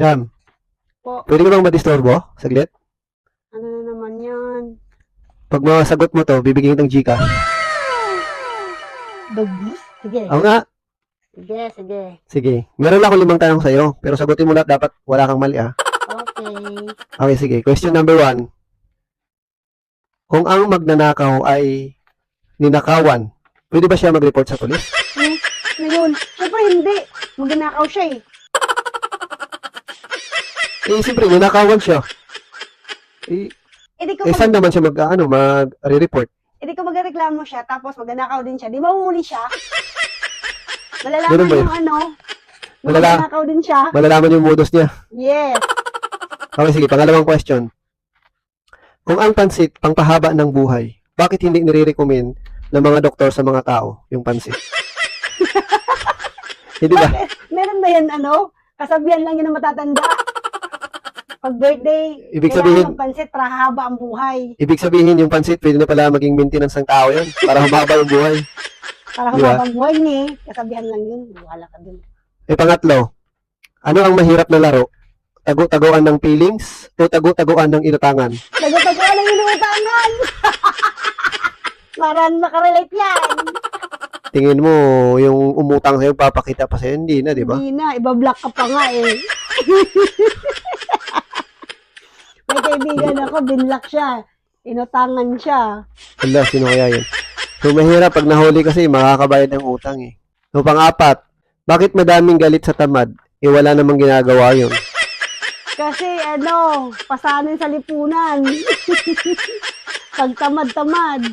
Jam, Po, pwede ka bang madisturbo? Saglit? ano na naman yan? Pag masagot mo to, bibigyan kitang Gcash. Dugis? Sige. Oo nga. Sige, sige. Sige. Meron ako limang tanong sa'yo, pero sagutin mo lahat dapat wala kang mali ah. Okay. Okay, sige. Question number one. Kung ang magnanakaw ay ninakawan, pwede ba siya mag-report sa polis? Hmm? Ngayon, syempre hindi. Magnanakaw siya eh. Eh, siyempre, ninakawan siya. Eh, Eh di ko, eh mag- saan naman siya mag, ano, mag-report? eh, di ko magreklamo siya, tapos magnanakaw din siya. Di mahuhuli siya. Malalaman Ganun ba yun? yung ano. Malala- Magnanakaw din siya. Malalaman yung modus niya. Yes. Okay, sige. Pangalawang question. Kung ang pansit, pangpahaba ng buhay, bakit hindi nire-recommend ng mga doktor sa mga tao yung pansit? hindi ba? Meron ba yan ano? Kasabihan lang yun na matatanda. Pag birthday, Ibig sabihin- magpansit para haba ang buhay. Ibig sabihin yung pansit, pwede na pala maging maintenance ng tao yun para humaba yung buhay. Para Di ba? haba ang buhay niya. eh. Kasabihan lang yun. Wala ka dun. Eh, pangatlo, ano ang mahirap na laro? Tago-taguan ng feelings o tago-taguan ng inutangan? Nagatago lang yung inuutangan. Para makarelate yan. Tingin mo, yung umutang sa'yo, papakita pa sa'yo, hindi na, di ba? Hindi na, ibablock ka pa nga eh. Kaibigan ako, binlock siya. Inutangan siya. Wala, sino kaya yun? So, mahirap pag nahuli kasi, makakabayad ng utang eh. So, pang-apat, bakit madaming galit sa tamad? Eh, wala namang ginagawa yun. Kasi ano, pasanin sa lipunan. Pag tamad-tamad,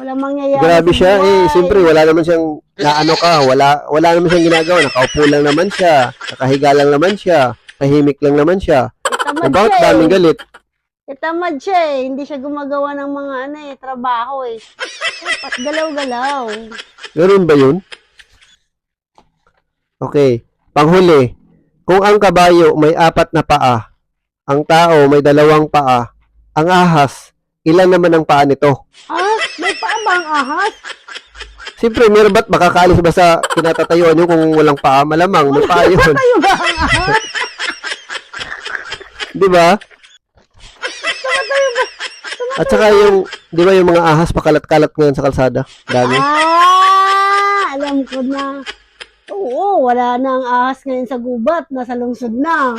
wala mangyayari Grabe sa siya eh. buhay. Siyempre, wala naman siyang naano ka. Wala, wala naman siyang ginagawa. Nakaupo lang naman siya. Nakahiga lang naman siya. Tahimik lang naman siya. Eh, tamad So, bakit siya daming eh. galit? Eh, tamad siya eh. Hindi siya gumagawa ng mga ano eh, trabaho eh. Dapat galaw-galaw. Ganun ba yun? Okay. Panghuli. Kung ang kabayo may apat na paa, ang tao may dalawang paa, ang ahas, ilan naman ang paa nito? Ah, may paa ba ang ahas? Siyempre, meron ba't makakaalis ba sa kinatatayuan nyo kung walang paa? Malamang, may paa yun. Tayo ba ang ahas? Di ba? At saka yung, di ba yung mga ahas pakalat-kalat ngayon sa kalsada? Dami. Ah, alam ko na. Oo, wala na ang ahas ngayon sa gubat. Nasa lungsod na.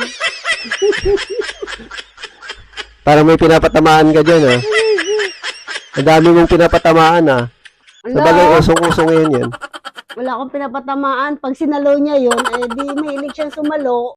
Parang may pinapatamaan ka dyan, ah. Ang dami mong pinapatamaan, ah. Sa bagay, Wala, usong-uso ngayon yan. wala akong pinapatamaan. Pag sinalo niya yun, eh di may siyang sumalo.